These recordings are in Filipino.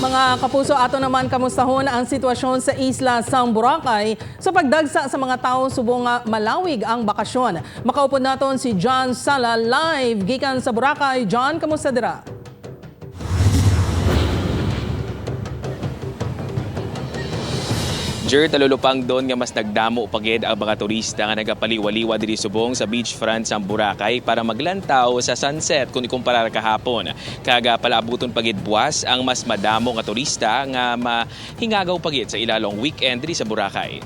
Mga kapuso, ato naman kamustahon ang sitwasyon sa isla sang Boracay sa pagdagsa sa mga tao subong malawig ang bakasyon. Makaupod naton si John Sala live gikan sa Boracay. John, kamusta dira? Jer, talulupang doon nga mas nagdamo pagid ang mga turista nga nagapaliwaliwa diri subong sa beachfront sa Boracay para maglantaw sa sunset kung ikumparar kahapon. Kaga palabuton pagid buwas ang mas madamo nga turista nga mahingagaw pagid sa ilalong weekend diri sa Boracay.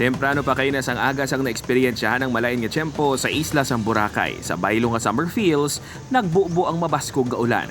Temprano pa kayo na sang agas ang naeksperiensyahan ng malain nga tiyempo sa isla sa Boracay. Sa baylo nga summer feels, nagbubo ang mabaskog nga ulan.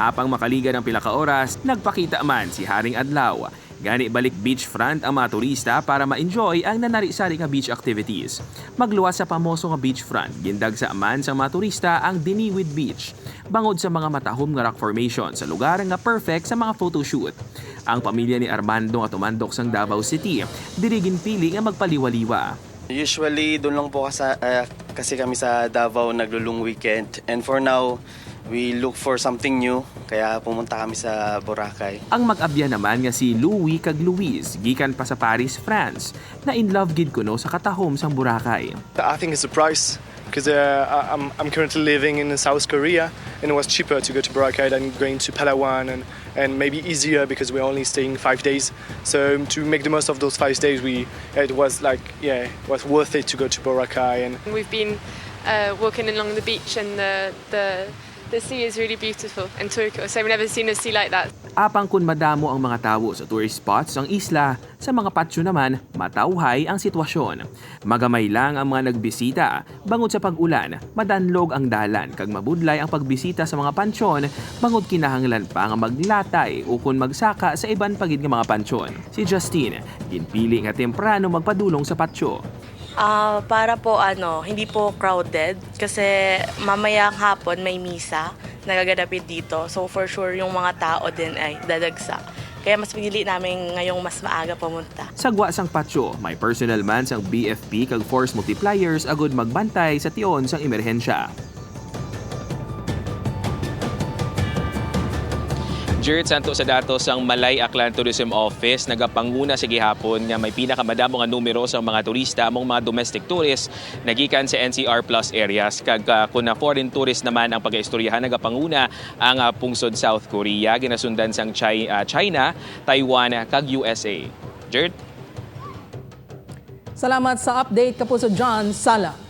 Apang makaliga ng pila ka oras, nagpakita man si Haring Adlaw. Gani balik beachfront ang mga turista para ma-enjoy ang nanari-sari nga beach activities. Magluwas sa pamoso nga beachfront, gindag sa aman sa mga turista ang Diniwid Beach. Bangod sa mga matahom nga rock formation sa lugar nga perfect sa mga photoshoot. Ang pamilya ni Armando nga tumandok sang Davao City, dirigin pili nga magpaliwaliwa. Usually, doon lang po kasa, eh, kasi kami sa Davao naglulong weekend. And for now, we look for something new. Kaya pumunta kami sa Boracay. Ang mag-abya naman nga si Louis kag Louise, gikan pa sa Paris, France, na in love gid kuno sa katahom sang Boracay. I think it's the price because uh, I- I'm, I'm currently living in South Korea and it was cheaper to go to Boracay than going to Palawan and, and maybe easier because we're only staying five days. So to make the most of those five days, we it was like yeah, it was worth it to go to Boracay and We've been uh, walking along the beach and the, the, the sea is really beautiful and turquoise. I've never seen a sea like that. Apang kun madamo ang mga tawo sa tourist spots ang isla, sa mga patsyo naman, matauhay ang sitwasyon. Magamay lang ang mga nagbisita, bangod sa pag-ulan, madanlog ang dalan, kag mabudlay ang pagbisita sa mga pansyon, bangod kinahanglan pa nga maglatay o kun magsaka sa iban pagid nga mga pansyon. Si Justine, ginpili nga temprano magpadulong sa patsyo. Ah, para po ano, hindi po crowded kasi mamayang hapon may misa nagaganapin dito. So for sure yung mga tao din ay dadagsa. Kaya mas pinili namin ngayong mas maaga pumunta. Sagwa sang patsyo, may personal man sang BFP kag force multipliers agud magbantay sa tiyon sang emerhensya. Jared Santos sa datos ang Malay Aklan Tourism Office. Nagapanguna sa gihapon nga may pinakamadamo nga numero sa mga turista among mga domestic tourists nagikan sa NCR Plus areas. Kag uh, kun na foreign tourist naman ang pagaistoryahan nagapanguna ang uh, pungsod South Korea. Ginasundan sang Chi- uh, China, Taiwan kag USA. Jared? Salamat sa update, kapuso John Sala.